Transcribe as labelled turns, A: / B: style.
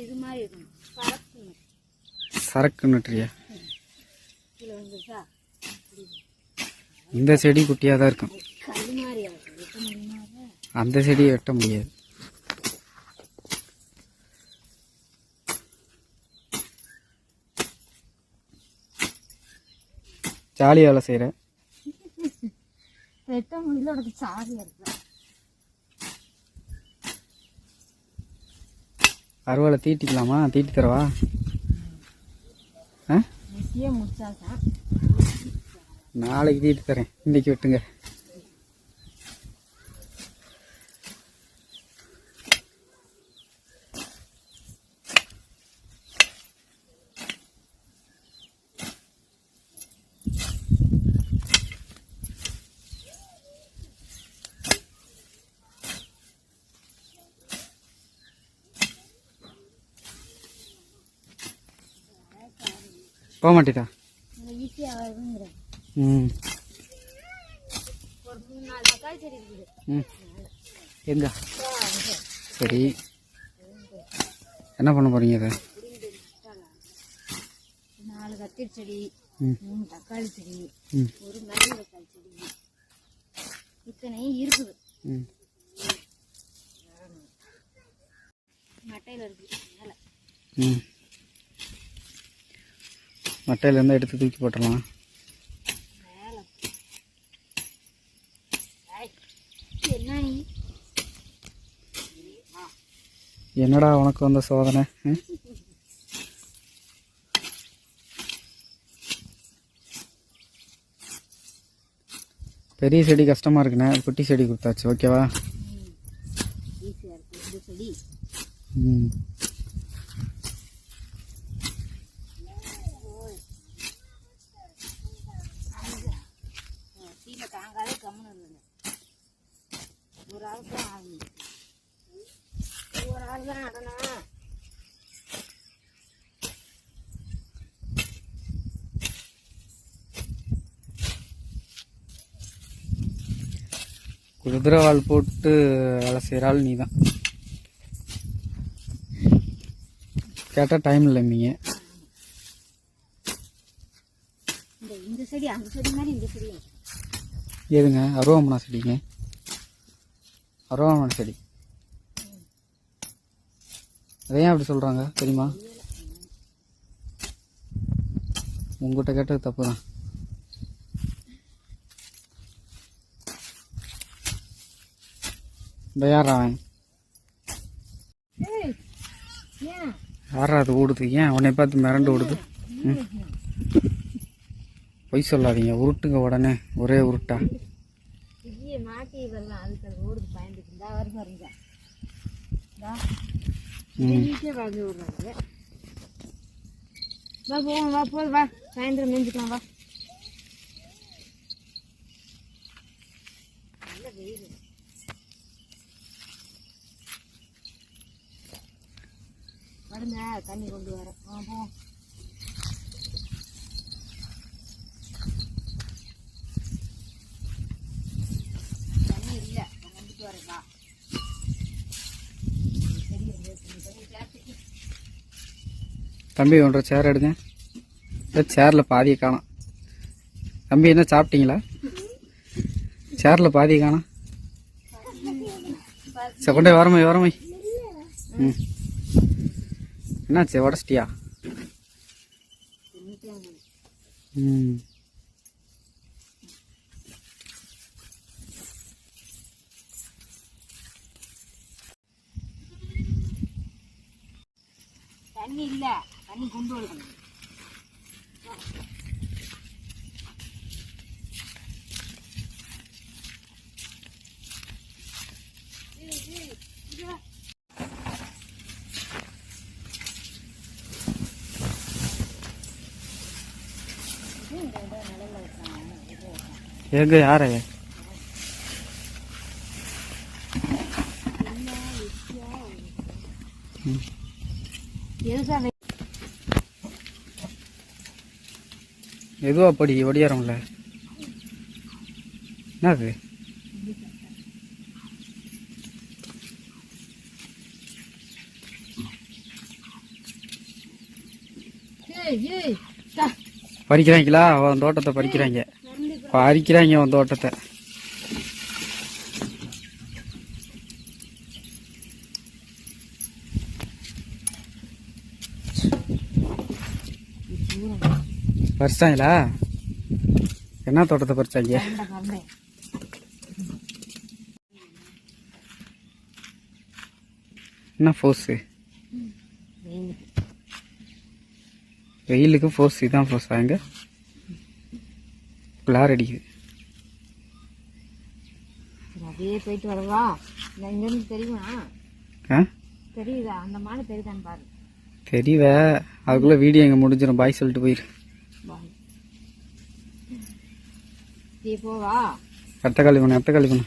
A: இது மாதிரி இருக்கணும் பறக்கணும்
B: சரக்கு நட்டுறியா
A: கீழே வந்துருச்சா?
B: இந்த செடி குட்டியாக தான் இருக்கும்? அந்த செடியை வெட்ட முடியாது. ஜாலி வேலை செய்கிற
A: வெட்ட முடியல உனக்கு சாரியா இருக்கு.
B: அறுவலை தீட்டிக்கலாமா? தீட்டி தரவா நாளைக்கு தீட்டி தரேன் இன்னைக்கு வெட்டுங்க. போக மாட்டேதா ம். எங்க? சரி. என்ன பண்ண போறீங்க இதை?
A: நாலு கத்திரி செடி மூணு தக்காளி செடி ஒரு மல்லி தக்காளி செடி. இத்தனையும் இருக்குது. மட்டையில் இருக்குது மேலே.
B: ம். மட்டையிலேருந்து எடுத்து தூக்கி போட்டுடலாம். என்னடா உனக்கு வந்த சோதனை? பெரிய செடி கஷ்டமா இருக்குண்ணே. குட்டி செடி கொடுத்தாச்சு. ஓகேவா? ம். குதிரைவால் போட்டு வேலை செய்கிறாள் நீ தான் கேட்டால் டைம் இல்லைம்பீங்க
A: இந்த இந்த செடி அந்த செடி மாதிரி இந்த செடி.
B: ஏதுங்க அருவாமனை செடிங்க. அருவாமனை செடி. அதை ஏன் அப்படி சொல்கிறாங்க தெரியுமா? உங்ககிட்ட கேட்டது தப்பு தான் இந்த யாரா அவன்? யாரா அது ஓடுது? ஏன் உன்னை பார்த்து மிரண்டு ஓடுது? பொய் சொல்லாதீங்க. உருட்டுங்க உடனே. ஒரே உருட்டா.
A: மாட்டி இதெல்லாம் அதுக்கு அது ஓடுது பயந்துக்கு இந்தா.
B: ம்
A: ஈஸியாக வாங்கி விடுறாங்க வா போவோம் வா போதும் வா சாயந்தரம் மேய்ஞ்சிக்கலாம் வா வருங்க தண்ணி கொண்டு வரேன் ஆ போவோம் தண்ணி இல்லை கொண்டுட்டு வரேன் வா சரி தண்ணி பிளாஸ்டிக்
B: தம்பி ஒன்றரை சேர் எடுங்க. சேரில் பாதியை காணோம். தம்பி என்ன சாப்பிட்டீங்களா? சேரில் பாதியை காணும். சரி கொண்டே வரமை வரமை ம். என்னாச்சு உடச்சிட்டியா? ம்.
A: தண்ணி இல்லை. கொண்டு வரணும்
B: எங்க யாரு?
A: எதுக்காக
B: எதுவா படி ஒடியாரம்ல. என்னது. பறிக்கிறாங்களா? அவன் தோட்டத்தை பறிக்கிறாங்க. பறிக்கிறாங்க அவன் தோட்டத்தை. பறிச்சிட்டாங்களா என்ன தோட்டத்தை பறிச்சாங்க. என்ன ஃபோர்ஸு வெயிலுக்கு ஃபோர்ஸ் இதான் ஃபோர்ஸ் எங்க குளார் அடிக்குது.
A: அப்படியே போயிட்டு வரவா. இங்கிருந்து தெரியுமா?
B: ஆ?
A: தெரியுதா? அந்த மாடு தெரியுதான்னு பாரு.
B: தெரியவ அதுக்குள்ளே வீடியோ எங்கே முடிஞ்சிடும் பாய் சொல்லிட்டு போயிரு.
A: దీపోవా
B: ఎంత కలిగి ఉన్నా ఎంత కలిగి ఉన్నా